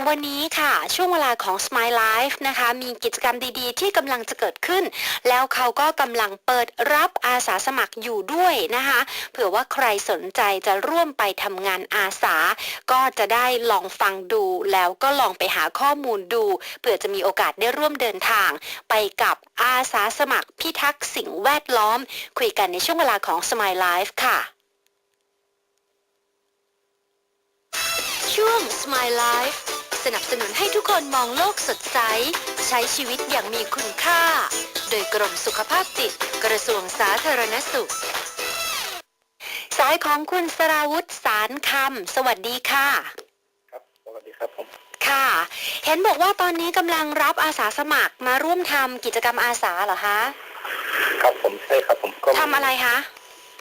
วันนี้ค่ะช่วงเวลาของ Smile Life นะคะมีกิจกรรมดีๆ ที่กำลังจะเกิดขึ้น แล้วเขาก็กำลังเปิดรับอาสาสมัครอยู่ด้วยนะคะเผื่อว่าใครสนใจจะร่วมไปทำงานอาสา ก็จะได้ลองฟังดูแล้วก็ลองไปหาข้อมูลดูเผื่อจะมีโอกาสได้ร่วมเดินทาง ไปกับอาสาสมัครพิทักษ์สิ่งแวดล้อม คุยกันในช่วงเวลาของ Smile Life ค่ะช่วง Smile Life สนับสนุนให้ทุกคนมองโลกสดใส ใช้ชีวิตอย่างมีคุณค่า โดยกรมสุขภาพจิตกระทรวงสาธารณสุข สายของคุณสราวุธสารคำสวัสดีค่ะ ครับสวัสดีครับผมค่ะ เห็นบอกว่าตอนนี้กำลังรับอาสาสมัครมาร่วมทำกิจกรรมอาสาเหรอคะครับผมใช่ครับผมก็มีทำอะไรคะ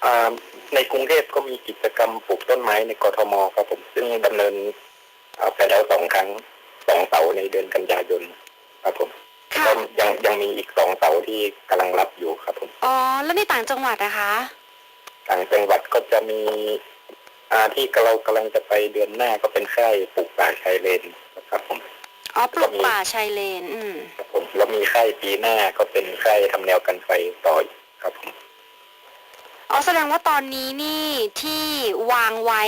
อ่าในกรุงเทพก็มีกิจกรรมปลูกต้นไม้ในกทมครับผมซึ่งดำเนิน อ่าไปแล้วสองครั้งสองเสาในเดือนกันยายนครับผมค่ะก็ยังยังมีอีกสองเสาที่กำลังรับอยู่ครับผมอ๋อแล้วในต่างจังหวัดนะคะ ต่างจังหวัดก็จะมีอ่าที่เรากำลังจะไปเดือนหน้าก็เป็นค่ายปลูกป่าชายเลนนะครับผมอ๋อปลูกป่าชายเลน อืม ครับผมแล้วมีค่ายปีหน้าก็เป็นค่ายทำแนวกันไฟต่ออีกครับผม อ๋อแสดงว่าตอนนี้นี่ที่วางไว้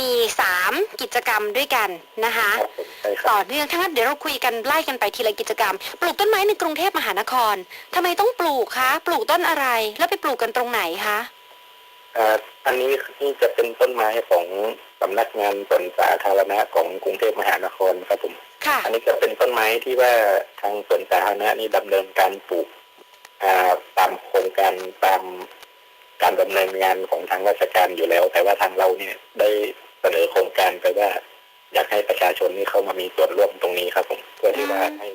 มีสามกิจกรรมด้วยกันนะคะครับผมใช่ครับต่อเนื่องทั้างนั้นเดี๋ยวเราคุยกันไล่กันไปทีละกิจกรรม ปลูกต้นไม้ในกรุงเทพมหานครทำไมต้องปลูกคะ ปลูกต้นอะไรแล้วไปปลูกกันตรงไหนคะอ่าอันนี้นี่จะเป็นต้นไม้ของสำนักงานสวนสาธารณะของกรุงเทพมหานครครับผมค่ะอันนี้จะเป็นต้นไม้ที่ว่าทางสวนสาธารณะนี่ดำเนินการปลูกอ่าตามโครงการตาม การดำเนินงานของทางราชการอยู่แล้ว แต่ว่าทางเราเนี่ยได้เสนอโครงการไปว่า อยากให้ประชาชนนี่เข้ามามีส่วนร่วมตรงนี้ครับผมเพื่อที่ว่าให้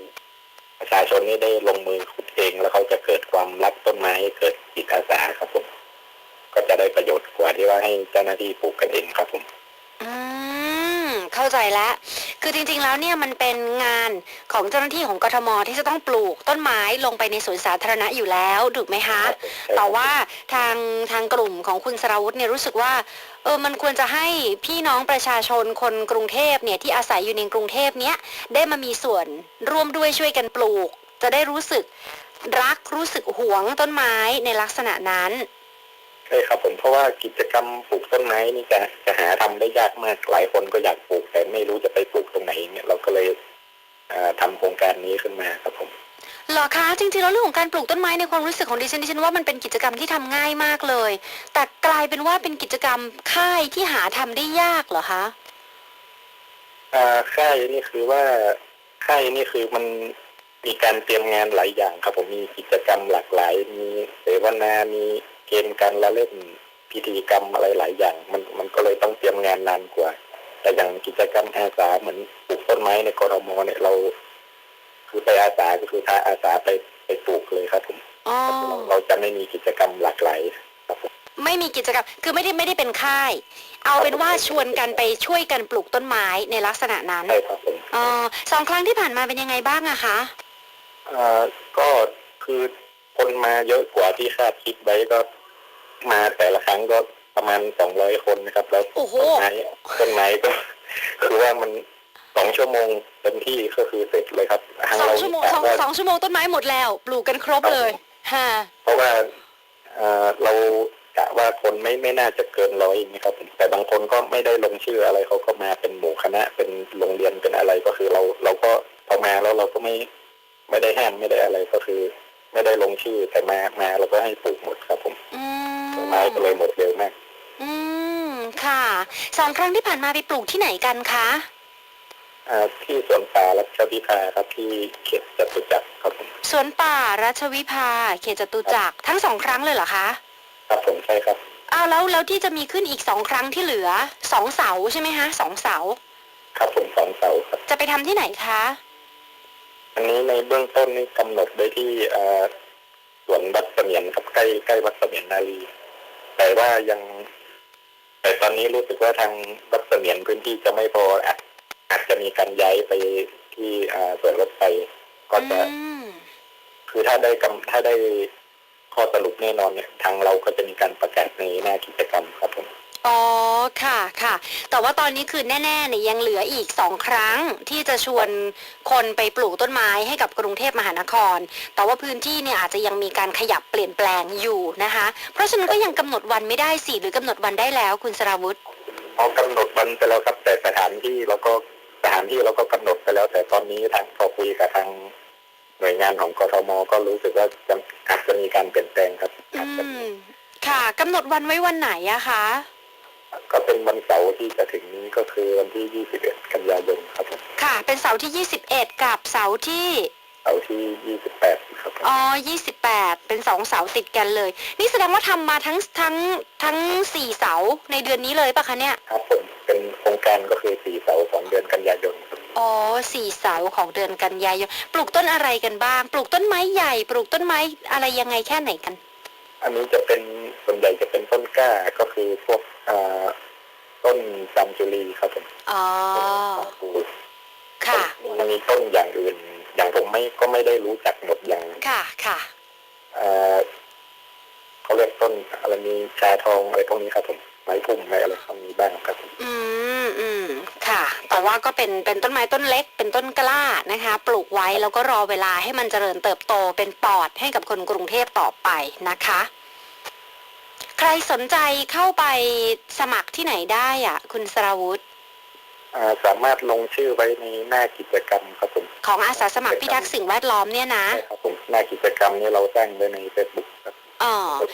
ประชาชนนี่ได้ลงมือขุดเองแล้วเขาจะเกิดความรักต้นไม้เกิดจิตอาสาครับผมก็จะได้ประโยชน์กว่าที่ว่าให้เจ้าหน้าที่ปลูกกันเองครับผม อืมเข้าใจแล้ว คือจริงๆแล้วเนี่ยมันเป็นงานของเจ้าหน้าที่ของกทมที่จะต้องปลูกต้นไม้ลงไปในสวนสาธารณะอยู่แล้วถูกไหมคะแต่ว่าทางทางกลุ่มของคุณสราวุธเนี่ยรู้สึกว่าเออมันควรจะให้พี่น้องประชาชนคนกรุงเทพเนี่ยที่อาศัยอยู่ในกรุงเทพเนี้ยได้มามีส่วนร่วมด้วยช่วยกันปลูก จะได้รู้สึกรักรู้สึกหวงต้นไม้ในลักษณะนั้น ใช่ครับผมเพราะว่ากิจกรรมปลูกต้นไม้นี่จะจะหาทำได้ยากมากหลายคนก็อยากปลูก แต่ไม่รู้จะไปปลูกตรงไหนเนี่ยเราก็เลยอ่าทำโครงการนี้ขึ้นมาครับผมเหรอคะจริงๆแล้วเรื่องของการปลูกต้นไม้ในความรู้สึกของดิฉันดิฉันว่ามันเป็นกิจกรรมที่ทำง่ายมากเลย แต่กลายเป็นว่าเป็นกิจกรรมค่ายที่หาทำได้ยากเหรอคะอ่าค่ายนี่คือว่าค่ายนี่คือมันมีการเตรียมงานหลายอย่างครับผมมีกิจกรรมหลากหลาย มีเสวนามี เกมการละเล่นพิธีกรรมอะไรหลายอย่าง มันมันก็เลยต้องเตรียมงานนานกว่า แต่อย่างกิจกรรมอาสาเหมือนปลูกต้นไม้ในกรมเนี่ยเรา คือไปอาสาก็คือถ้าอาสาไปไปปลูกเลยครับผมอ๋อเราเราจะไม่มีกิจกรรมหลากหลายครับผมไม่มีกิจกรรมคือไม่ได้ไม่ได้เป็นค่าย เอาเป็นว่าชวนกันไปช่วยกันปลูกต้นไม้ในลักษณะนั้นใช่ครับผมอ๋อสองครั้งที่ผ่านมาเป็นยังไงบ้างอะคะอ่าก็คือ คนมาเยอะกว่าที่คาดคิดไว้ก็มาแต่ละครั้งก็ประมาณสองร้อยคนนะครับ แล้วโอ้โหต้นไม้ต้นไม้ก็คือว่ามันสองชั่วโมงเต็มที่ก็คือเสร็จเลยครับทางสองเราชั่วโมงกะสองว่าสองชั่วโมงต้นไม้หมดแล้ว ปลูกกันครบเลยฮะเพราะว่าเอ่อเรากะว่าคนไม่ไม่น่าจะเกินร้อยนะครับผมแต่บางคนก็ไม่ได้ลงชื่ออะไรเขาก็มาเป็นหมู่คณะเป็นโรงเรียนเป็นอะไรก็คือเราเราก็พอมาแล้วเราก็ไม่ไม่ได้ห้ามไม่ได้อะไรก็คือ ไม่ได้ลงชื่อแต่มามาเราก็ให้ปลูกหมดครับผมอืต้นไม้ก็เลยหมดเร็วมาก อืมค่ะสองครั้งที่ผ่านมาไปปลูกที่ไหนกันคะอ่าที่สวนป่ารัชวิภาครับที่เขตจตุจักรครับผมสวนป่ารัชวิภา เขตจตุจักรทั้งสองครั้งเลยเหรอคะครับผมใช่ครับอ้าวแล้วแล้วที่จะมีขึ้นอีกสองครั้งที่เหลือสองเสาใช่ไหมคะสองเสา ครับผมสองเสาครับ จะไปทำที่ไหนคะ อันนี้ในเบื้องต้นนี่กำหนดไว้ที่สวนวัดเสมียนครับใกล้ใกล้วัดเสมียนนารีแต่ว่ายัง แต่ตอนนี้รู้สึกว่าทางวัดเสมียนพื้นที่จะไม่พออาจอาจจะมีการย้ายไปที่สวนรถไฟก็จะคือถ้าได้กำถ้าได้ข้อสรุปแน่นอนเนี่ยทางเราก็จะมีการประกาศในหน้ากิจกรรมครับผม ออ๋อค่ะค่ะ แต่ว่าตอนนี้คือแน่ๆเนี่ยยังเหลืออีกสองครั้งที่จะชวนคนไปปลูกต้นไม้ให้กับกรุงเทพมหานคร แต่ว่าพื้นที่เนี่ยอาจจะยังมีการขยับเปลี่ยนแปลงอยู่นะคะ เพราะฉะนั้นก็ยังกำหนดวันไม่ได้สิหรือกำหนดวันได้แล้วคุณสราวุธพอกำหนดวันไปแล้วครับ แต่สถานที่เราก็สถานที่เราก็กำหนดไปแล้ว แต่ตอนนี้ทางพอคุยกับทางหน่วยงานของกทมก็รู้สึกว่าจะอาจจะมีการเปลี่ยนแปลงครับอือาจจะมีมค่ะกำหนดวันไว้วันไหนอะคะ ก็เป็นวันเสาร์ที่จะถึงนี้ก็คือวันที่ 21 กันยายนครับผมค่ะ เป็นเสาร์ที่ 21 กับเสาร์ที่เสาร์ที่ 28 ครับผมอ๋อ28 เป็นสองเสาติดกันเลย นี่แสดงว่าทำมาทั้งทั้งทั้งสี่เสาในเดือนนี้เลยปะคะเนี่ย ครับผมเป็นโครงการก็คือสี่เสาร์ของเดือนกันยายนครับอ๋อสี่เสาของเดือนกันยายน ปลูกต้นอะไรกันบ้าง ปลูกต้นไม้ใหญ่ ปลูกต้นไม้อะไรยังไงแค่ไหนกัน อันนี้จะเป็นส่วนใหญ่จะเป็นต้นกล้าก็คือพวกอ่าต้นจันจุรีครับผมอ๋อปลูกค่ะมันมีต้นอย่างอื่น อย่างผมไม่ก็ไม่ได้รู้จักหมดอย่างค่ะค่ะเอ่อเขาเรียกต้นอะไรมีชาทองอะไรพวกนี้ครับผม ไม้พุ่มไม้อะไรพวกนี้บ้างครับผมอืมอืมค่ะ แต่ว่าก็เป็นเป็นต้นไม้ต้นเล็ก เป็นต้นกล้านะคะ ปลูกไว้แล้วก็รอเวลาให้มันเจริญเติบโตเป็นปอดให้กับคนกรุงเทพต่อไปนะคะ ใครสนใจเข้าไปสมัครที่ไหนได้อะ คุณสราวุธอ่าสามารถลงชื่อไว้ในหน้ากิจกรรมครับผมของอาสาสมัครพิทักษ์สิ่งแวดล้อมเนี่ยนะใช่ครับผมหน้ากิจกรรมนี้เราสร้างไว้ในเฟซบุ๊กครับอ๋ออ่า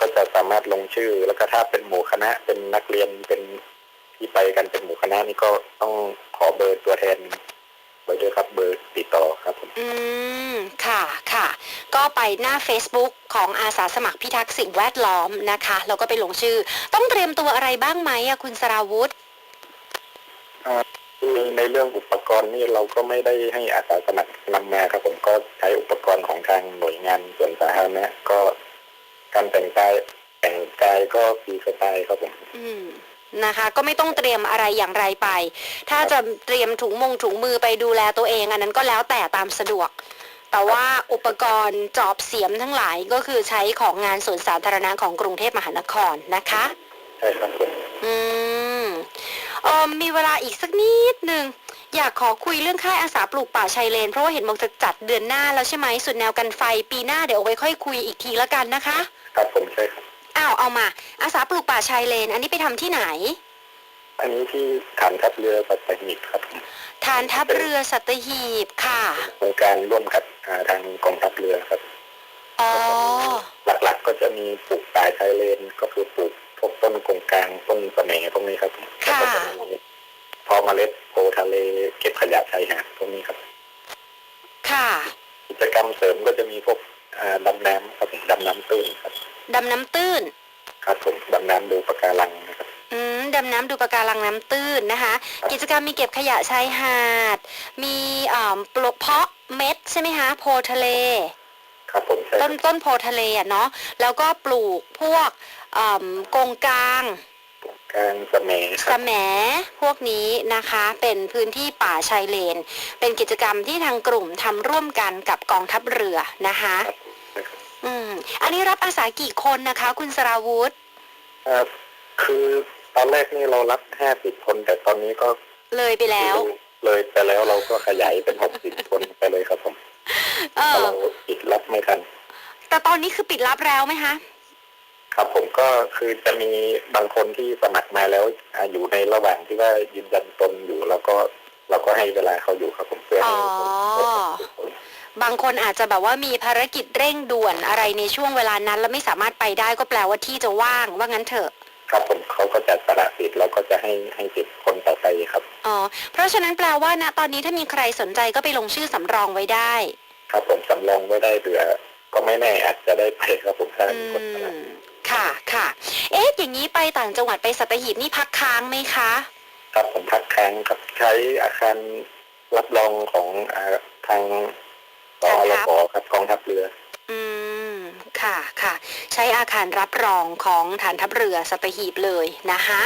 ก็จะสามารถลงชื่อ แล้วก็ถ้าเป็นหมู่คณะเป็นนักเรียนเป็นที่ไปกันเป็นหมู่คณะนี่ก็ต้องขอเบอร์ตัวแทนไว้ด้วยครับเบอร์ติดต่อครับผมอืมค่ะค่ะ ก็ไปหน้า Facebook ของอาสาสมัครพิทักษ์สิ่งแวดล้อมนะคะแล้วก็ไปลงชื่อ ต้องเตรียมตัวอะไรบ้างไหมอะคุณสราวุธในในเรื่องอุปกรณ์นี่เราก็ไม่ได้ให้อาสาสมัครนำมาครับผมก็ใช้อุปกรณ์ของทางหน่วยงานส่วนสาธารณะก็ การแต่งกายแต่งกายก็ฟรีสไตล์ครับผมอืมนะคะ ก็ไม่ต้องเตรียมอะไรอย่างไรไป ถ้าจะเตรียมถุงมงถุงมือไปดูแลตัวเอง อันนั้นก็แล้วแต่ตามสะดวก แต่ว่าอุปกรณ์จอบเสียมทั้งหลายก็คือใช้ของงานสวนสาธารณะของกรุงเทพมหานครนะคะ ใช่ครับผมอืมเออมีเวลาอีกสักนิดหนึ่งอยากขอคุยเรื่องค่ายอาสาปลูกป่าชายเลน เพราะว่าเห็นบอกจะจัดเดือนหน้าแล้วใช่ไหมสุดแนวกันไฟปีหน้าเดี๋ยวเอาไว้ค่อยคุยอีกทีละกันนะคะ ครับผมใช่ครับ อ้าวเอามา อาสาปลูกป่าชายเลน อันนี้ไปทำที่ไหน อันนี้ที่ฐานทัพเรือปัตตานีครับผมฐานทัพเรือสัตหีบค่ะ โครงการร่วมกับอ่าทางกองทัพเรือครับ อ๋อ หลักๆก็จะมีปลูกป่าชายเลนก็คือปลูกพวกต้นกงกลางต้นสะเมพวกนี้ครับผมแล้วก็จะมีเพอเมล็ดโพทะเลเก็บขยะชายหาดพวกนี้ครับ ค่ะ กิจกรรมเสริมก็จะมีพวก อ่าดำน้ำครับผมดำน้ำตื้นครับดำน้ำตื้น ครับผมดำน้ำดูปะการังนะครับ อืมดำน้ำดูปะการังน้ำตื้นนะคะ กิจกรรมมีเก็บขยะชายหาด มีอ่าปลูกเพาะเม็ดใช่ไหมคะโพทะเล ครับผมใช่คต้รันบต้นโพทะเลอะเนาะแล้วก็ปลูกพวกอ่ากงกลาง กลางสะเมคสรับ แหมพวกนี้นะคะเป็นพื้นที่ป่าชายเลน เป็นกิจกรรมที่ทางกลุ่มทำร่วมกันกับกองทัพเรือนะคะอืมอันนี้รับอาสากี่คนนะคะ คุณสราวุธอ่าคือตอนแรกนี่เรารับห้าสิบคน แต่ตอนนี้ก็เลยไปแล้ว เลยไปแล้วเราก็ขยายเป็นหกสิบคนไปเลยครับผมเอเพราะอ เราปิดรับไม่ทันแต่ตอนนี้คือปิดรับแล้วไหมคะ ครับผมก็คือจะมีบางคนที่สมัครมาแล้วอ่าอยู่ในระหว่างที่ว่ายืนยันตนอยู่แล้วก็เราก็ให้เวลาเขาอยู่ครับผมเพื่อให้อ๋อคนบางคนอาจจะแบบว่ามีภารกิจเร่งด่วนอะไรในช่วงเวลานั้น แล้วไม่สามารถไปได้ก็แปลว่าที่จะว่างว่างั้นเถอะ ครับผมเขาก็จะสละสิทธิ์แล้วก็จะให้ให้สิทธิ์คนต่อไปครับอ๋อเพราะฉะนั้นแปลว่าณตอนนี้ถ้ามีใครสนใจก็ไปลงชื่อสำรองไว้ได้ ครับผมสำรองไว้ได้เผื่อก็ไม่แน่อาจจะได้ไปครับผมถ้าอืมีคนสละม ค่ะค่ะ เอ๊ะอย่างนี้ไปต่างจังหวัดไปสัตหีบนี่พักค้างไหมคะ ครับผมพักค้างครับใช้อาคารรับรองของอาทางกอรปครับกองทัพเรือ อืมค่ะค่ะ ใช้อาคารรับรองของฐานทัพเรือสัตหีบเลยนะคะ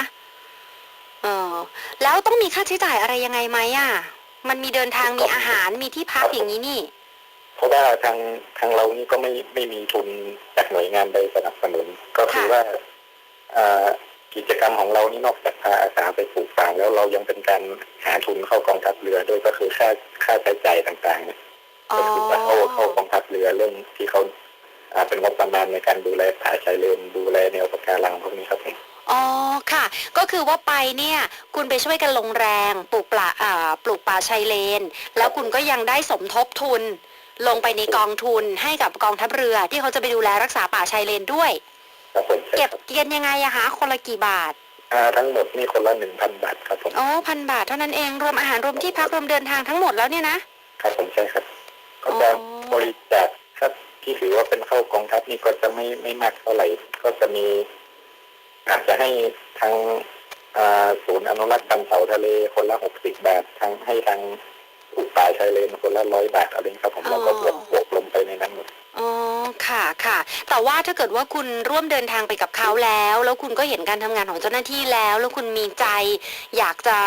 เออแล้วต้องมีค่าใช้จ่ายอะไรยังไงไหมอะ มันมีเดินทางมีอาหารมีที่พักอย่างนี้นี่ เพราะว่าทางทางเรานี่ก็ไม่ไม่มีทุนจากหน่วยงานใดสนับสนุน ก็คือค่ะว่าอ่ากิจกรรมของเรานี่นอกจากพาอาสาไปปลูกป่าแล้วเรายังเป็นการหาทุนเข้ากองทัพเรือด้วยก็คือค่าค่าใช้จ่ายต่างๆเนี่ยอ๋อก็คือว่าเข้าเข้ากองทัพเรือเรื่องที่เขาอ่าเป็นงบประมาณในการดูแลป่าชายเลนดูแลแนวปะการังพวกนี้ครับผมอ๋อค่ะ ก็คือว่าไปเนี่ย คุณไปช่วยกันลงแรงปลูกป่าอ่าปลูกป่าชายเลน แล้วคุณก็ยังได้สมทบทุน ลงไปในกองทุนให้กับกองทัพเรือ ที่เขาจะไปดูแลรักษาป่าชายเลนด้วย ครับผมใช่เก็บครับเกียนยังไงอะคะคนละกี่บาทอ่าทั้งหมดนี่คนละหนึ่งพันบาทครับผมอ๋อพันบาทเท่านั้นเองรวมอาหารรวมที่พักรวมเดินทางทั้งหมดแล้วเนี่ยนะครับผมใช่ครับ ก็จะอ๋อบริจาคครับที่ถือว่าเป็นเข้ากองทัพนี่ก็จะไม่ไม่มากเท่าไหร่ ก็จะมี อาจจะให้ทางอ่าศูนย์อนุรักษ์พันธุ์เสาทะเลคนละหกสิบบาททางให้ทาง ปลูกป่าชายเลนคนละร้อยบาทอะไรนี้ครับผมแล้วก็บวกบวกลงไปในนั้นหมดอ๋อค่ะค่ะ แต่ว่าถ้าเกิดว่าคุณร่วมเดินทางไปกับเขาแล้ว แล้วคุณก็เห็นการทำงานของเจ้าหน้าที่แล้ว แล้วคุณมีใจ อยากจะ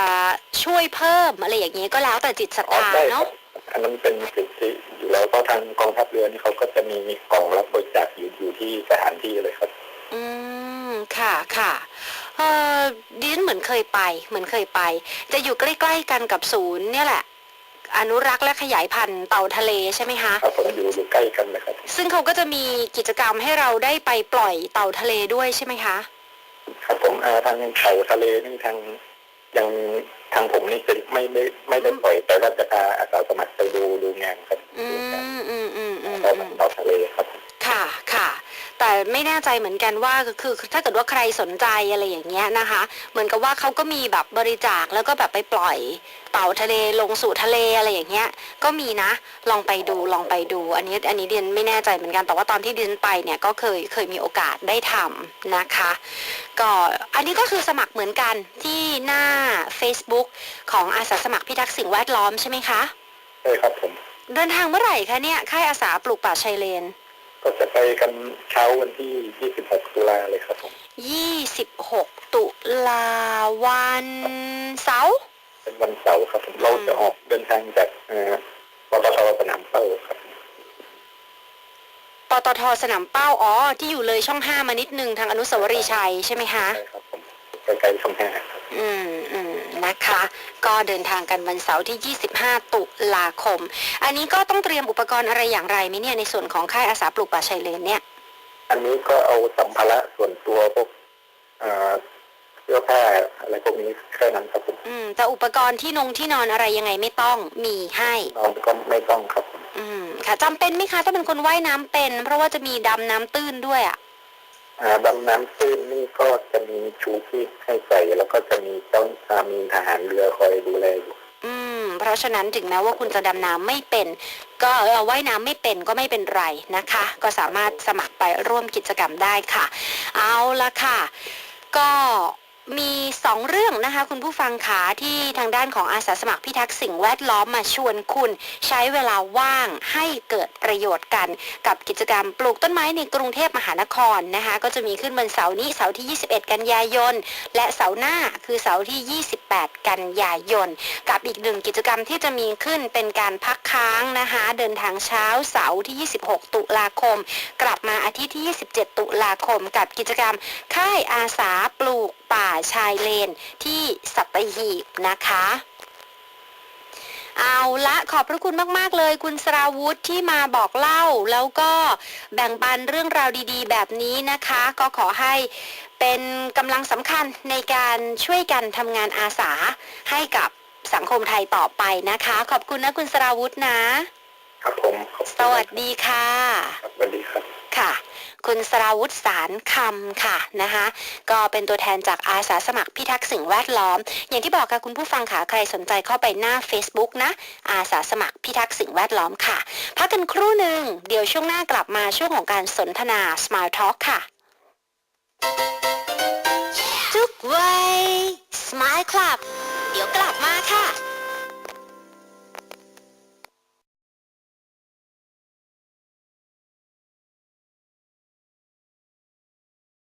ช่วยเพิ่มอะไรอย่างนี้ก็แล้วแต่จิตศรัทอ๋อธาได้ครัเนาะบอันนั้นเป็นสิทธิอยู่แล้วเพราะทางกองทัพเรือนี่เขาก็จะมีมีกล่องรับบริจาคอยู่อยู่ที่สถานที่เลยครับ อืมค่ะค่ะเออดิฉันเหมือนเคยไป เหมือนเคยไป จะอยู่ใกล้ ๆ กันกับศูนย์เนี่ยแหละ อนุรักษ์และขยายพันธุ์เต่าทะเลใช่ไหมคะครับผมอยู่อยู่ใกล้กันเลยครับ ซึ่งเขาก็จะมีกิจกรรมให้เราได้ไปปล่อยเต่าทะเลด้วยใช่ไหมคะ ครับผมอ่าทางเต่าทะเลนี่ทางยังทางผมนี่จะไม่ไม่ไม่ได้ปล่อยแต่ว่าจะพาอาสาสมัครไปดูดูงานครับอืดูงานมอืมอืมอืมเต่าอืมเต่าทะเลครับ ค่ะค่ะ แต่ไม่แน่ใจเหมือนกันว่าคือถ้าเกิดว่าใครสนใจอะไรอย่างเงี้ยนะคะ เหมือนกับว่าเขาก็มีแบบบริจาคแล้วก็แบบไปปล่อยเต่าทะเลลงสู่ทะเลอะไรอย่างเงี้ย ก็มีนะ ลองไปดูลองไปดู อันนี้อันนี้เดียนไม่แน่ใจเหมือนกันแต่ว่าตอนที่เดียนไปเนี่ยก็เคยเคยมีโอกาสได้ทำนะคะ ก็อันนี้ก็คือสมัครเหมือนกันที่หน้า Facebook ของอาสาสมัครพิทักษ์สิ่งแวดล้อมใช่ไหมคะใช่ครับผมเดินทางเมื่อไหร่คะเนี่ยค่ายอาสาปลูกป่าชายเลน ก็จะไปกันเช้าวันที่ 26 ตุลาเลยครับผม26 ตุลาวันเสาร์เป็นวันเสาร์ครับผมเราจะออกเดินทางจากเอ่อปตทสนามเป้าครับปตทสนามเป้าอ๋อที่อยู่เลยช่องห้ามานิดนึงทางอนุสาวรีย์ชัยใช่ไหมคะใช่ครับ ผมใกล้ๆช่องห้าครับอืมอืมนะคะ ก็เดินทางกันวันเสาร์ที่ 25 ตุลาคม อันนี้ก็ต้องเตรียมอุปกรณ์อะไรอย่างไรไหมเนี่ยในส่วนของค่ายอาสาปลูกป่าชายเลนเนี่ย อันนี้ก็เอาสัมภาระส่วนตัวพวกเอ่อเสื้อผ้าอะไรพวกนี้แค่นั้นครับผมอืม แต่อุปกรณ์ที่นงที่นอนอะไรยังไงไม่ต้องมีให้ นอนก็ไม่ต้องครับผมอืม ค่ะจำเป็นไหมคะ ถ้าเป็นคนว่ายน้ำเป็น เพราะว่าจะมีดำน้ำตื้นด้วยอะอ่า ดำน้ำตื้นนี่ก็จะมีชูชีพให้ใส่แล้วก็จะมีเจ้าอ่ามีทหารเรือคอยดูแลอยู่อืม เพราะฉะนั้นถึงแม้ว่าคุณจะดำน้ำไม่เป็น ก็เออว่ายน้ำไม่เป็นก็ไม่เป็นไรนะคะ ก็สามารถสมัครไปร่วมกิจกรรมได้ค่ะ เอาละค่ะ ก็ มีสองเรื่องนะคะคุณผู้ฟังขาที่ทางด้านของอาสาสมัครพิทักษ์สิ่งแวดล้อมมาชวนคุณใช้เวลาว่างให้เกิดประโยชน์กัน กับกิจกรรมปลูกต้นไม้ในกรุงเทพมหานครนะคะก็จะมีขึ้นวันเสาร์นี้เสาร์ที่ 21 กันยายน และเสาร์หน้าคือเสาร์ที่ 28 กันยายน กับอีกหนึ่งกิจกรรมที่จะมีขึ้นเป็นการพักค้างนะคะเดินทางเช้าเสาร์ที่ 26 ตุลาคม กลับมาอาทิตย์ที่ 27 ตุลาคม กับกิจกรรมค่ายอาสาปลูก ป่าชายเลนที่สัตหีบนะคะ เอาละขอบพระคุณมาก ๆ เลยคุณสราวุธที่มาบอกเล่า แล้วก็แบ่งปันเรื่องราวดีๆ แบบนี้นะคะ ก็ขอให้เป็นกำลังสำคัญในการช่วยกันทำงานอาสาให้กับสังคมไทยต่อไปนะคะ ขอบคุณนะคุณสราวุธนะ ครับผมขอบคุณสวัสดีค่ะครับสวัสดีครับ ค่ะ คุณสราวุธสารคำค่ะนะคะก็เป็นตัวแทนจากอาสาสมัครพิทักษ์สิ่งแวดล้อม อย่างที่บอกค่ะคุณผู้ฟังค่ะใครสนใจเข้าไปหน้า Facebook นะ อาสาสมัครพิทักษ์สิ่งแวดล้อมค่ะ พักกันครู่หนึ่งเดี๋ยวช่วงหน้ากลับมาช่วงของการสนทนา Smile Talk ค่ะ ทุกวัย Smile Club เดี๋ยวกลับมาค่ะ